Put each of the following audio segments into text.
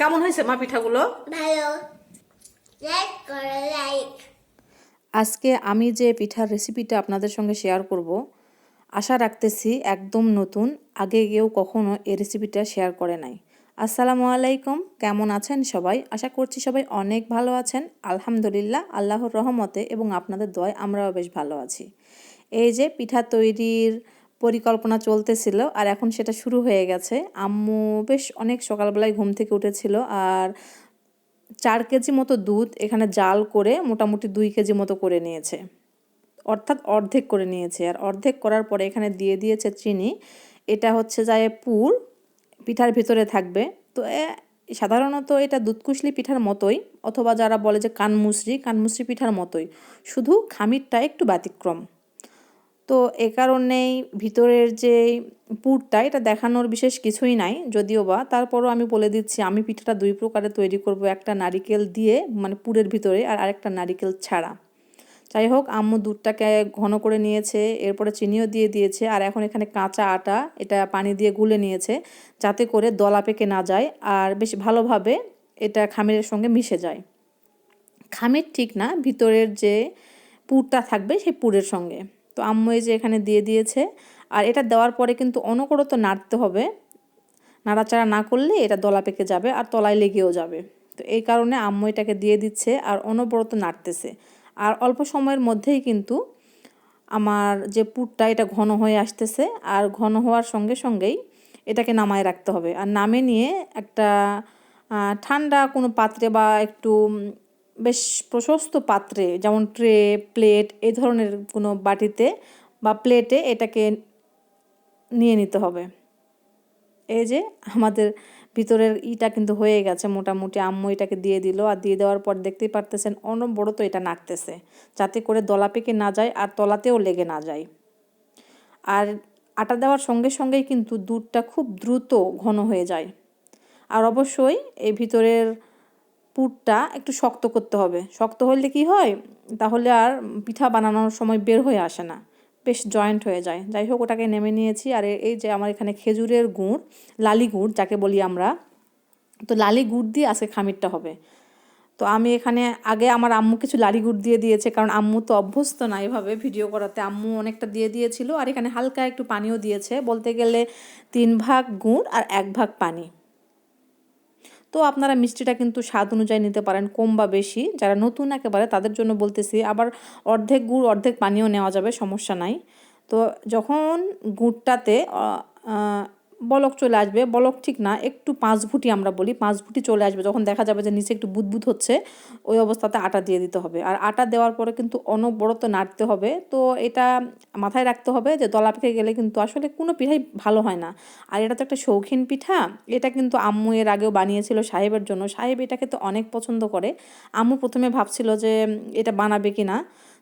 কেমন হয়েছে মা পিঠাগুলো? ভালো। লাইক করো লাইক আজকে আমি যে পিঠার রেসিপিটা আপনাদের সঙ্গে শেয়ার করব আশা রাখতেছি একদম নতুন আগে কেউ কখনো এই রেসিপিটা শেয়ার করে নাই। আসসালামু আলাইকুম কেমন আছেন সবাই? আশা করছি সবাই অনেক ভালো আছেন আলহামদুলিল্লাহ আল্লাহর রহমতে এবং আপনাদের দয় আমরাও বেশ ভালো আছি। এই যে পিঠা তৈরির পরিকল্পনা চলতেছিল আর এখন সেটা শুরু হয়ে গেছে। আম্মু বেশ অনেক সকালবেলায় ঘুম থেকে উঠেছিল আর চার কেজি মতো দুধ এখানে জাল করে মোটামুটি দুই কেজি মতো করে নিয়েছে। অর্থাৎ অর্ধেক করে নিয়েছে আর অর্ধেক করার পরে এখানে দিয়ে দিয়েছে চিনি। এটা হচ্ছে যায় পুর, পিঠার ভিতরে থাকবে। তো সাধারণত এটা দুধকুশলি পিঠার মতোই অথবা যারা বলে যে কানমুসরি কানমুসরি পিঠার মতোই। শুধু খামিরটা একটু ব্যতিক্রম। তো এ কারণেই ভিতরের যে পুরটা, এটা দেখানোর বিশেষ কিছুই নাই, যদিও বা। তারপরও আমি বলে দিচ্ছি, আমি পিঠাটা দুই প্রকারে তৈরি করব, একটা নারিকেল দিয়ে মানে পুরের ভিতরে, আর আরেকটা নারিকেল ছাড়া। যাই হোক, আম্মু দুধটাকে ঘন করে নিয়েছে, এরপরে চিনিও দিয়ে দিয়েছে, আর এখন এখানে কাঁচা আটা, এটা পানি দিয়ে গুলে নিয়েছে, যাতে করে দলা পেকে না যায়, আর বেশ ভালোভাবে এটা খামিরের সঙ্গে মিশে যায়। খামির ঠিক না, ভিতরের যে পুরটা থাকবে, সেই পুরের সঙ্গে। তো আম্মু এই যে এখানে দিয়ে দিয়েছে। আর এটা দেওয়ার পরে কিন্তু অনবরত নাড়তে হবে। নাড়াচাড়া না করলে এটা দলা পেকে যাবে আর তলায় লেগেও যাবে। তো এই কারণে আম্মু এটাকে দিয়ে দিচ্ছে আর অনবরত নাড়তেছে। আর অল্প সময়ের মধ্যেই কিন্তু আমার যে পুরটা এটা ঘন হয়ে আসতেছে। আর ঘন হওয়ার সঙ্গে সঙ্গেই এটাকে নামায় রাখতে হবে। আর নামে নিয়ে একটা ঠান্ডা কোনো পাত্রে বা একটু বেশ প্রশস্ত পাত্রে, যেমন ট্রে, প্লেট, এই ধরনের কোনো বাটিতে বা প্লেটে এটাকে নিয়ে নিতে হবে। এই যে আমাদের ভিতরের ইটা কিন্তু হয়ে গেছে, মোটামুটি আম্মু এটাকে দিয়ে দিল আর দিয়ে দেওয়ার পর দেখতেই পারতেছেন অনবরত এটা নাড়তেছে যাতে করে দলা পেকে না যায় আর তলাতেও লেগে না যায়। আর আটা দেওয়ার সঙ্গে সঙ্গেই কিন্তু দুধটা খুব দ্রুত ঘন হয়ে যায়। আর অবশ্যই এই ভিতরের পুরটা একটু শক্ত করতে হবে। শক্ত হলে কি হয়? তাহলে আর পিঠা বানানোর সময় বের হয়ে আসে না। বেশ জয়েন্ট হয়ে যায়। যাই হোক, ওটাকে নেমে নিয়েছি। আর এই যে আমার এখানে খেজুরের গুড়, লালি গুড় যাকে বলি আমরা, তো লালি গুড় দিয়ে আজকে খামিরটা হবে। তো আমি এখানে আগে আমার আম্মু কিছু লালি গুড় দিয়ে দিয়েছে, কারণ আম্মু তো অভ্যস্ত না এভাবে ভিডিও করাতে। আম্মু অনেকটা দিয়ে দিয়েছিল। আর এখানে হালকা একটু পানিও দিয়েছে। বলতে গেলে তিন ভাগ গুড় আর এক ভাগ পানি। তো আপনারা মিষ্টিটা কিন্তু স্বাদ অনুযায়ী নিতে পারেন কম বা বেশি। যারা নতুন একেবারে তাদের জন্য বলতেছি, আবার অর্ধেক গুড়, অর্ধেক পানিও নেওয়া যাবে, সমস্যা নাই। তো যখন গুড়টাতে বলক চলে আসবে, বলক ঠিক না, একটু পাঁচ ফুটি আমরা বলি, পাঁচ ফুটি চলে আসবে, যখন দেখা যাবে যে নিচে একটু বুদবুদ হচ্ছে, ওই অবস্থাতে আটা দিয়ে দিতে হবে। আর আটা দেওয়ার পরে কিন্তু অনবরত নাড়তে হবে, তো এটা মাথায় রাখতে হবে যে দলা পেকে গেলে কিন্তু আসলে কোনো পিঠাই ভালো হয় না। আর এটা তো একটা শৌখিন পিঠা, এটা কিন্তু আম্মু এর আগেও বানিয়েছিল সাহেবের জন্য, সাহেব এটাকে তো অনেক পছন্দ করে। আম্মু প্রথমে ভাবছিল যে এটা বানাবে কি না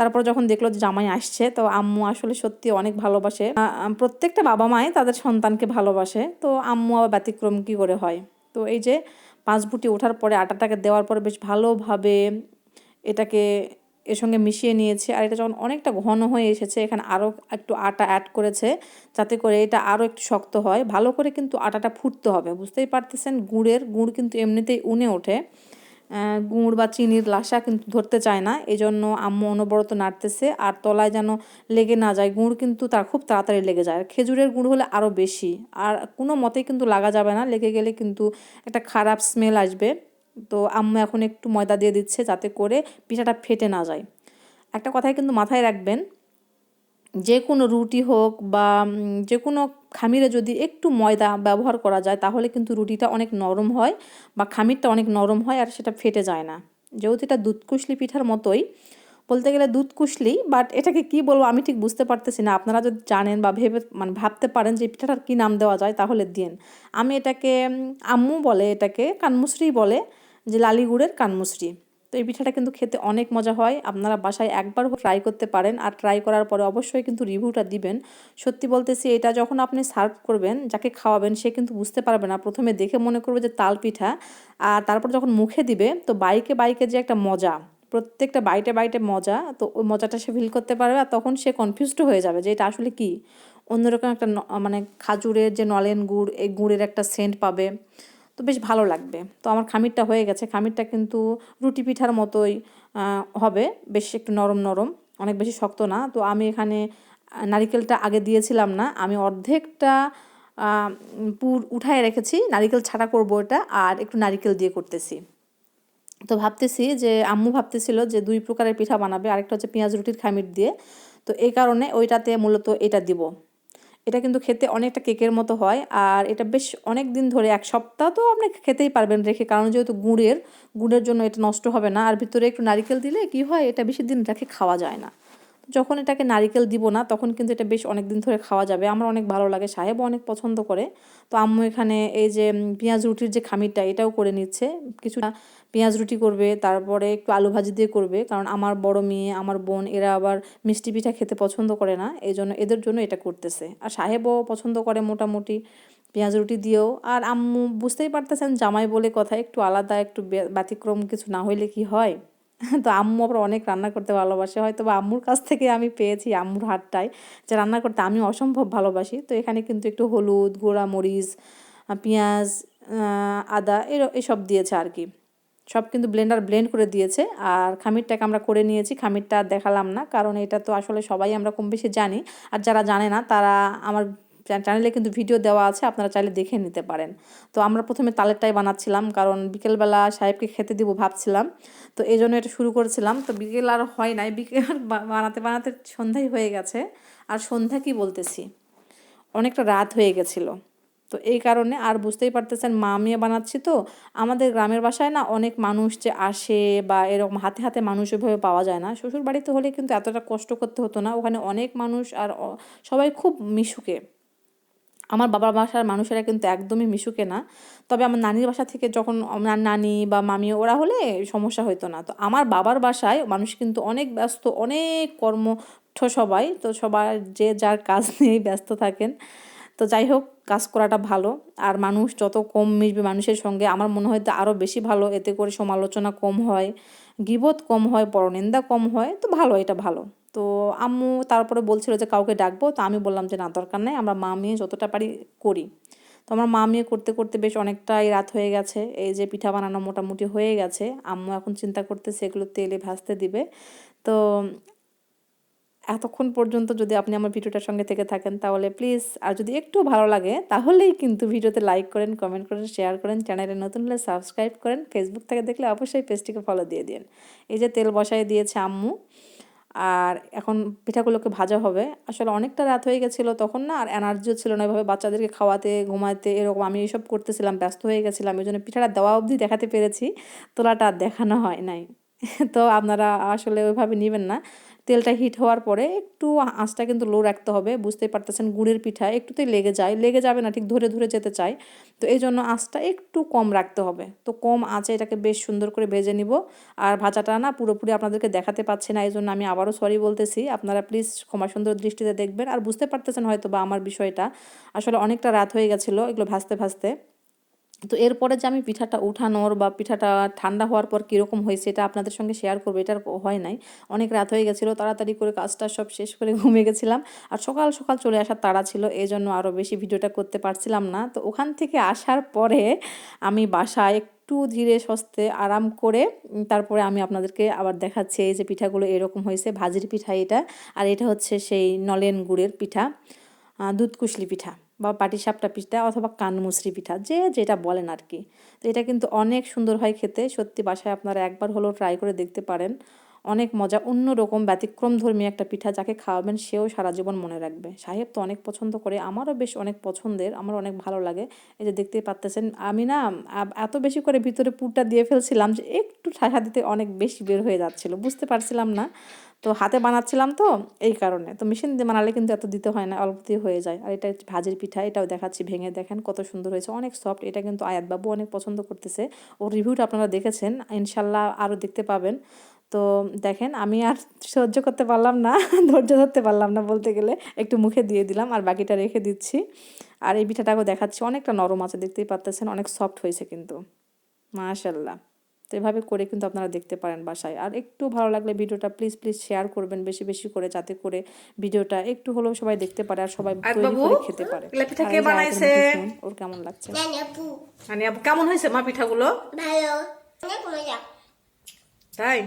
তারপর যখন দেখল যে জামাই আসছে, তো আম্মু আসলে সত্যি অনেক ভালোবাসে। প্রত্যেকটা বাবা মাই তাদের সন্তানকে ভালোবাসে। তো আম্মু আবার ব্যতিক্রম কি করে হয়? তো এই যে পাঁচ বুটি ওঠার পরে আটাটাকে দেওয়ার পরে বেশ ভালোভাবে এটাকে এর সঙ্গে মিশিয়ে নিয়েছে। আর এটা যখন অনেকটা ঘন হয়ে এসেছে, এখানে আরও একটু আটা অ্যাড করেছে, যাতে করে এটা আরও একটু শক্ত হয়। ভালো করে কিন্তু আটাটা ফুটতে হবে, বুঝতেই পারতেছেন? গুড়ের গুড় কিন্তু এমনিতেই উনে ওঠে। গুড় বা চিনির লাসা কিন্তু ধরতে চায় না। এই জন্য আম্মু অনবরত নাড়তেছে আর তলায় যেন লেগে না যায়, গুড় কিন্তু তার খুব তাড়াতাড়ি লেগে যায়। খেজুরের গুড় হলে আরও বেশি। আর কোনো মতেই কিন্তু লাগা যাবে না, লেগে গেলে কিন্তু একটা খারাপ স্মেল আসবে। তো আম্মু এখন একটু ময়দা দিয়ে দিচ্ছে যাতে করে পিঠাটা ফেটে না যায়। একটা কথাই কিন্তু মাথায় রাখবেন যে কোনো রুটি হোক বা যে কোনো খামিরে যদি একটু ময়দা ব্যবহার করা যায়, তাহলে কিন্তু রুটিটা অনেক নরম হয় বা খামিরটা অনেক নরম হয় আর সেটা ফেটে যায় না। যেহেতু এটা দুধ কুশলি পিঠার মতোই, বলতে গেলে দুধ কুশলি বাট এটাকে কি বলব আমি ঠিক বুঝতে পারতেছি না। আপনারা যদি জানেন বা ভেবে মানে ভাবতে পারেন যে পিঠাটার কী নাম দেওয়া যায়, তাহলে দিন আমি এটাকে আম্মু বলে এটাকে, কানমুসরি বলে, যে লালি গুড়ের কানমুসরি। তো এই পিঠাটা কিন্তু খেতে অনেক মজা হয়। আপনারা বাসায় একবার ট্রাই করতে পারেন। আর ট্রাই করার পরে অবশ্যই কিন্তু রিভিউটা দিবেন। সত্যি বলতেছি, এটা যখন আপনি সার্ভ করবেন, যাকে খাওয়াবেন, সে কিন্তু বুঝতে পারবে না। প্রথমে দেখে মনে করবে যে তাল পিঠা। আর তারপর যখন মুখে দিবে, তো বাইকে বাইকে যে একটা মজা, প্রত্যেকটা বাইটে বাইটে মজা, তো ওই মজাটা সে ফিল করতে পারবে। আর তখন সে কনফিউজড হয়ে যাবে যে এটা আসলে কি? অন্যরকম একটা মানে খাজুরের যে নলেন গুড়, এই গুড়ের একটা সেন্ট পাবে। তো বেশ ভালো লাগবে। তো আমার খামিরটা হয়ে গেছে। খামিরটা কিন্তু রুটি পিঠার মতোই হবে। বেশ একটু নরম নরম। অনেক বেশি শক্ত না। তো আমি এখানে নারিকেলটা আগে দিয়েছিলাম না। আমি অর্ধেকটা পুর উঠায় রেখেছি। নারিকেল ছাড়া করব এটা। আর একটু নারিকেল দিয়ে করতেছি। তো ভাবতেছি যে, আম্মু ভাবতেছিল যে দুই প্রকারের পিঠা বানাবে। আরেকটা হচ্ছে পেঁয়াজ রুটির খামির দিয়ে। তো এই কারণে ওইটাতে মূলত এটা দিব। এটা কিন্তু খেতে অনেকটা কেকের মতো হয়। আর এটা বেশ অনেক দিন ধরে, এক সপ্তাহ তো আপনি খেতেই পারবেন রেখে, কারণ যেহেতু গুড়ের গুড়ের জন্য এটা নষ্ট হবে না। আর ভিতরে একটু নারিকেল দিলে কি হয়, এটা বেশি দিন রেখে খাওয়া যায় না। যখন এটাকে নারিকেল দিব না, তখন কিন্তু এটা বেশ অনেক দিন ধরে খাওয়া যাবে। আমার অনেক ভালো লাগে সাহেবও অনেক পছন্দ করে। তো আম্মু এখানে এই যে পেঁয়াজ রুটির যে খামিরটা, এটাও করে নিচ্ছে। কিছুটা পেঁয়াজ রুটি করবে, তারপরে একটু আলু ভাজি দিয়ে করবে। কারণ আমার বড় মেয়ে, আমার বোন, এরা আবার মিষ্টি পিঠা খেতে পছন্দ করে না। এই জন্য এদের জন্য এটা করতেছে। আর সাহেবও পছন্দ করে মোটামুটি পেঁয়াজ রুটি দিয়েও। আর আম্মু বুঝতেই পারতেছেন, জামাই বলে কথা একটু আলাদা, একটু ব্যতিক্রম কিছু না হইলে কি হয়? তো আম্মু আবার অনেক রান্না করতে ভালোবাসে। হয়তো বা আম্মুর কাছ থেকে আমি পেয়েছি আম্মুর হাতটায় যে রান্না করতে আমি অসম্ভব ভালোবাসি। তো এখানে কিন্তু একটু হলুদ গোড়া মরিচ পেঁয়াজ আদা এর- এসব দিয়েছে আর কি। সব কিন্তু ব্লেন্ডার ব্লেন্ড করে দিয়েছে। আর খামিরটাকে আমরা করে নিয়েছি। খামিরটা দেখালাম না, কারণ এটা তো আসলে সবাই আমরা কম বেশি জানি। আর যারা জানে না, তারা আমার চ্যানেলে কিন্তু ভিডিও দেওয়া আছে, আপনারা চাইলে দেখে নিতে পারেন। তো আমরা প্রথমে তালেরটাই বানাচ্ছিলাম, কারণ বিকেলবেলা সাহেবকে খেতে দিব ভাবছিলাম। তো এই জন্য এটা শুরু করেছিলাম। তো বিকেল আর হয় নাই, বিকেল বানাতে বানাতে সন্ধ্যাই হয়ে গেছে। আর সন্ধ্যা কি বলতেছি? অনেকটা রাত হয়ে গেছিল। তো এই কারণে আর বুঝতেই পারতেছেন, মা মেয়ে বানাচ্ছি তো, আমাদের গ্রামের বাসায় না অনেক মানুষ যে আসে বা এরকম হাতে হাতে মানুষ ওইভাবে পাওয়া যায় না। শ্বশুর বাড়িতে হলে কিন্তু এতটা কষ্ট করতে হতো না। ওখানে অনেক মানুষ আর সবাই খুব মিশুকে। আমার বাবার বাসার মানুষেরা কিন্তু একদমই মিশুকে না। তবে আমার নানির বাসা থেকে যখন নানি বা মামি ওরা হলে সমস্যা হতো না। তো আমার বাবার বাসায় মানুষ কিন্তু অনেক ব্যস্ত, অনেক কর্মঠ সবাই। তো সবার যে যার কাজ নিয়েই ব্যস্ত থাকেন। তো যাই হোক, কাজ করাটা ভালো। আর মানুষ যত কম মিশবে মানুষের সঙ্গে, আমার মনে হয় তো আরও বেশি ভালো। এতে করে সমালোচনা কম হয়, গিবত কম হয়, পরনিন্দা কম হয়, তো ভালো, এটা ভালো। তো আম্মু তারপরে বলছিল যে কাউকে ডাকবো, তো আমি বললাম যে না, দরকার নাই, আমরা মা মেয়ে যতটা পারি করি। তো আমার মা মেয়ে করতে করতে বেশ অনেকটাই রাত হয়ে গেছে, এই যে পিঠা বানানো মোটামুটি হয়ে গেছে। আম্মু এখন চিন্তা করতেছে এগুলো তেলে ভাজতে দিবে। তো এতক্ষণ পর্যন্ত যদি আপনি আমার ভিডিওটার সঙ্গে থেকে থাকেন, তাহলে প্লিজ আর যদি একটু ভালো লাগে, তাহলেই কিন্তু ভিডিওতে লাইক করেন কমেন্ট করেন শেয়ার করেন চ্যানেলে নতুন হলে সাবস্ক্রাইব করেন ফেসবুক থেকে দেখলে অবশ্যই পেজটিকে ফলো দিয়ে দিন। এই যে তেল বসায় দিয়েছে আম্মু, আর এখন পিঠাগুলোকে ভাজা হবে। আসলে অনেকটা রাত হয়ে গেছিল তখন না, আর এনার্জিও ছিল না এভাবে বাচ্চাদেরকে খাওয়াতে, ঘুমাতে, এরকম আমি এসব করতেছিলাম, ব্যস্ত হয়ে গেছিলাম, এই জন্য পিঠাটা দেওয়া অবধি দেখাতে পেরেছি, তোলাটা আর দেখানো হয় নাই। তো আপনারা আসলে ওইভাবে নেবেন না। তেলটা হিট হওয়ার পরে একটু আঁচটা কিন্তু লো রাখতে হবে। বুঝতেই পারতেছেন, গুড়ের পিঠা একটুতেই লেগে যায়। লেগে যাবে না, ঠিক ধরে ধরে যেতে চাই তো এই জন্য আঁচটা একটু কম রাখতে হবে। তো কম আঁচে এটাকে বেশ সুন্দর করে ভেজে নিব। আর ভাজাটা না পুরোপুরি আপনাদেরকে দেখাতে পাচ্ছি না, এই জন্য আমি আবারও সরি বলতেছি। আপনারা প্লিজ ক্ষমা সুন্দর দৃষ্টিতে দেখবেন। আর বুঝতে পারতেছেন হয়তো বা আমার বিষয়টা। আসলে অনেকটা রাত হয়ে গেছিল এগুলো ভাজতে ভাজতে। তো এরপরে যে আমি পিঠাটা উঠানোর বা পিঠাটা ঠান্ডা হওয়ার পর কীরকম হয়েছে এটা আপনাদের সঙ্গে শেয়ার করব এটার হয় নাই। অনেক রাত হয়ে গেছিল তাড়াতাড়ি করে কাজটা সব শেষ করে ঘুমিয়ে গেছিলাম। আর সকাল সকাল চলে আসার তাড়া ছিল এই জন্য আরও বেশি ভিডিওটা করতে পারছিলাম না। তো ওখান থেকে আসার পরে আমি বাসায় একটু ধীরে সস্তে আরাম করে তারপরে আমি আপনাদেরকে আবার দেখাচ্ছি এই যে পিঠাগুলো এরকম হয়েছে ভাজির পিঠা এটা। আর এটা হচ্ছে সেই নলেন গুড়ের পিঠা আহ, দুধ কুশলি পিঠা। বা পাটিসাপটা পিঠা অথবা কানমুসরি পিঠা, যে যেটা বলেন আর কি তো এটা কিন্তু অনেক সুন্দর হয় খেতে। সত্যি বাসায় আপনারা একবার হলেও ট্রাই করে দেখতে পারেন। অনেক মজা, অন্য রকম ব্যতিক্রম ধর্মী একটা পিঠা যাকে খাওয়াবেন সেও সারা জীবন মনে রাখবে। সাহেব তো অনেক পছন্দ করে, আমারও বেশ অনেক পছন্দের, আমার অনেক ভালো লাগে। এই যে দেখতেই পারতেছেন, আমি না এত বেশি করে ভিতরে পুরটা দিয়ে ফেলছিলাম যে একটু ঠাসা দিতে অনেক বেশি বের হয়ে যাচ্ছিল, বুঝতে পারছিলাম না। তো হাতে বানাচ্ছিলাম তো এই কারণে। তো মেশিন দিয়ে বানালে কিন্তু এত দিতে হয় না, অল্প দিয়ে হয়ে যায়। আর এটা ভাজির পিঠা, এটাও দেখাচ্ছি, ভেঙে দেখেন কত সুন্দর হয়েছে। অনেক সফট এটা কিন্তু আয়াতবাবু অনেক পছন্দ করতেছে। ওর রিভিউটা আপনারা দেখেছেন, ইনশাল্লাহ আরও দেখতে পাবেন। তো দেখেন, আমি আর সহ্য করতে পারলাম না, ধৈর্য ধরতে পারলাম না বলতে গেলে। একটু মুখে দিয়ে দিলাম আর বাকিটা রেখে দিচ্ছি। আর এই পিঠাটাকেও দেখাচ্ছি, অনেকটা নরম আছে, দেখতেই পারতেছেন, অনেক সফট হয়েছে কিন্তু। মাশাল্লাহ। তো এভাবে করে কিন্তু আপনারা দেখতে পারেন বাসায়। আর একটু ভালো লাগলে ভিডিওটা প্লিজ প্লিজ শেয়ার করবেন বেশি বেশি করে যাতে করে ভিডিওটা একটু হলেও সবাই দেখতে পারে আর সবাই তৈরি করে খেতে পারে। বানাইছে? ওর কেমন লাগছে? মানে কেমন হয়েছে মা পিঠাগুলো? ভালো। অনেক মজা। তাই?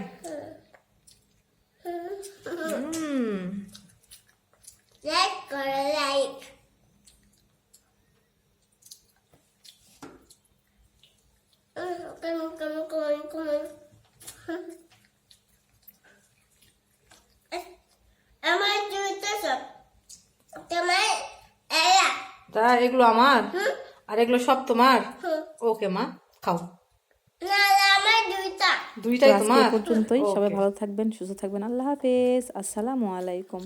হুম। লাইক করো লাইক কেমন কেমন কেমন কেমন আমার জুতো সব তোমার? এলা তা এগুলো আমার আর এগুলো সব তোমার ওকে মা খাও দুইটাই তোমার পর্যন্তই। সবাই ভালো থাকবেন সুস্থ থাকবেন। আল্লাহ হাফেজ। আসসালামু আলাইকুম।